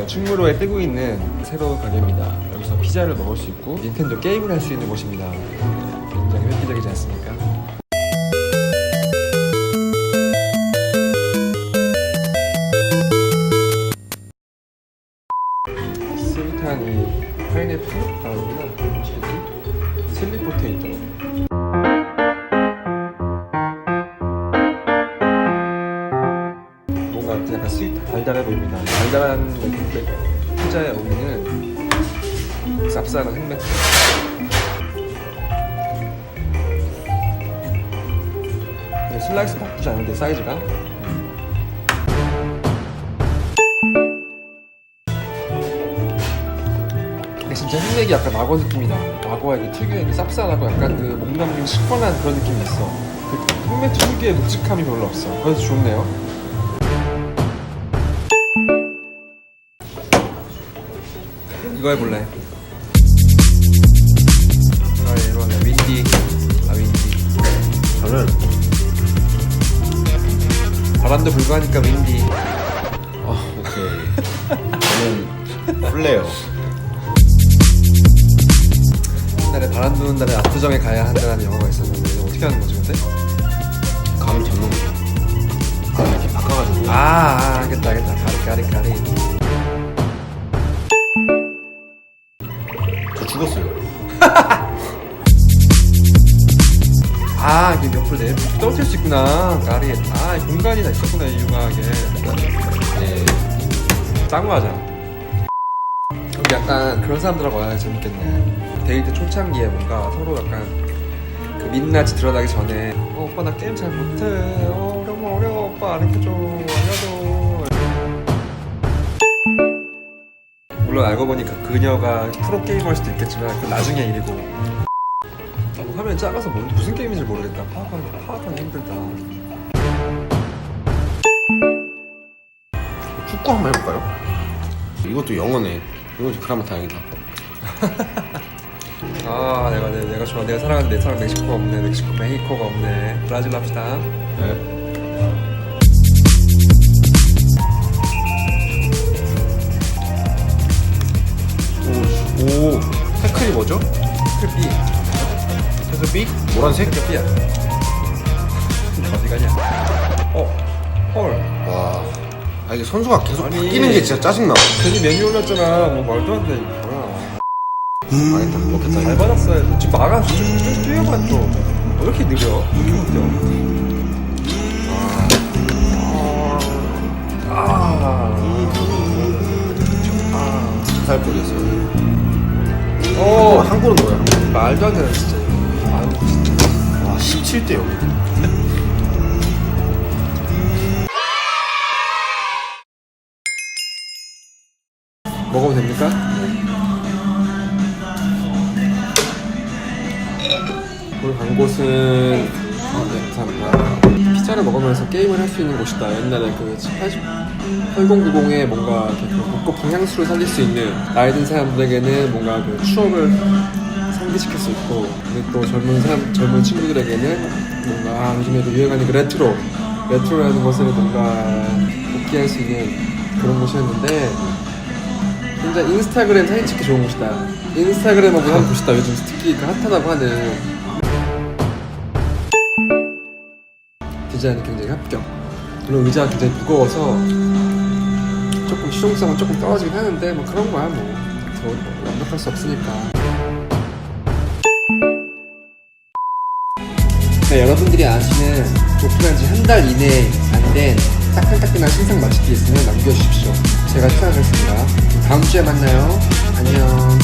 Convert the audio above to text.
네, 충무로에 뜨고 있는 새로운 가게입니다. 여기서 피자를 먹을 수 있고 닌텐도 게임을 할 수 있는 곳입니다. 네, 굉장히 획기적이지 않습니까? 스윗한 이 파인애플 아니구나 뭐지? 칠리 포테이토 스윗 달달해 보입니다. 달달한 그 피자의 어미는 쌉쌀한 흑맥주. 근데 슬라이스 나쁘지 않은데 사이즈가. 근데 진짜 흑맥이 약간 악어 느낌이다. 악어가 이게 특유의 그 쌉쌀하고 약간 그 목넘김 시원한 그런 느낌이 있어. 그 흑맥주 특유의 묵직함이 별로 없어. 그래서 좋네요. 이거 해볼래? 아, 이거 할래. 윈디. 아, 윈디. 저는 바람도 불구하니까 윈디. 어, 오케이. 저는 플레어. 옛날에 바람 부는 날에 압구정에 가야 한다는 영화가 있었는데 이거 어떻게 하는 거지 근데? 감 잡는 거죠. 아, 이렇게 바꿔가지고. 아, 아 알겠다 알겠다 가리 가리 가리 죽었어요. 아 이게 몇풀 내 떨어질 수 있구나 가리 아이 공간이 다. 있었구나 이유가 이게. 네. 짱구하자. 여기 약간 그런 사람들하고 와야 재밌겠네. 데이트 초창기에 뭔가 서로 약간 그 민낯이 드러나기 전에 어 오빠 나 게임 잘 못해. 어 어려워 어려워. 오빠 알려줘 알려줘 물론 알고 보니까 그녀가 프로 게이머일 수도 있겠지만 그 나중에 일이고 나도 화면이 작아서 뭔, 무슨 게임인지 모르겠다 파악하기, 파악하기 힘들다 축구 한번 해볼까요? 이것도 영어네. 이거 그나마 다행이다. 아 내가 내, 내가 좋아 내가 사랑하는 내 사랑 멕시코가 없네 멕시코 메xi코가 없네 브라질 합시다 네. 뭐죠? 크비 태클 B? 노란색? 크비야 어디 가냐 어 헐 와. 아, 이게 선수가 계속 아니. 바뀌는 게 진짜 짜증나. 괜히 메뉴 올렸잖아 뭐 말도 안 돼 이거 망했다. 먹겠다. 잘. 받았어요 지금 막아 좀 뛰어봐 또왜 이렇게 느려 왜 이렇게 못해 아, 어, 어, 한 골은 뭐야? 말도 안 되네 진짜. 와, 17대 0. 먹어도 됩니까? 오늘 간 곳은 아, 네, 감사합니다. 피자를 먹으면서 게임을 할 수 있는 곳이다. 옛날에 그 80, 8090에 뭔가 이렇게 그 향수를 살릴 수 있는 나이 든 사람들에게는 뭔가 그 추억을 상기시킬 수 있고 그리고 또 젊은 사람, 젊은 친구들에게는 뭔가 아, 요즘에도 유행하는 그 레트로 레트로라는 것을 뭔가 복귀할 수 있는 그런 곳이었는데 진짜 인스타그램 사진 찍기 좋은 곳이다. 인스타그램하고 하는 곳이다. 요즘 특히 그 핫하다고 하는 디자인이 굉장히 합격. 물론 의자가 굉장히 무거워서 조금 실용성은 조금 떨어지긴 하는데 뭐 그런 거야 뭐. 뭐 완벽할 수 없으니까. 네, 여러분들이 아시는 오픈한 지 한 달 이내 안 된 따끈따끈한 신상 맛있기 있으면 남겨주십시오. 제가 찾아가겠습니다. 다음 주에 만나요. 안녕.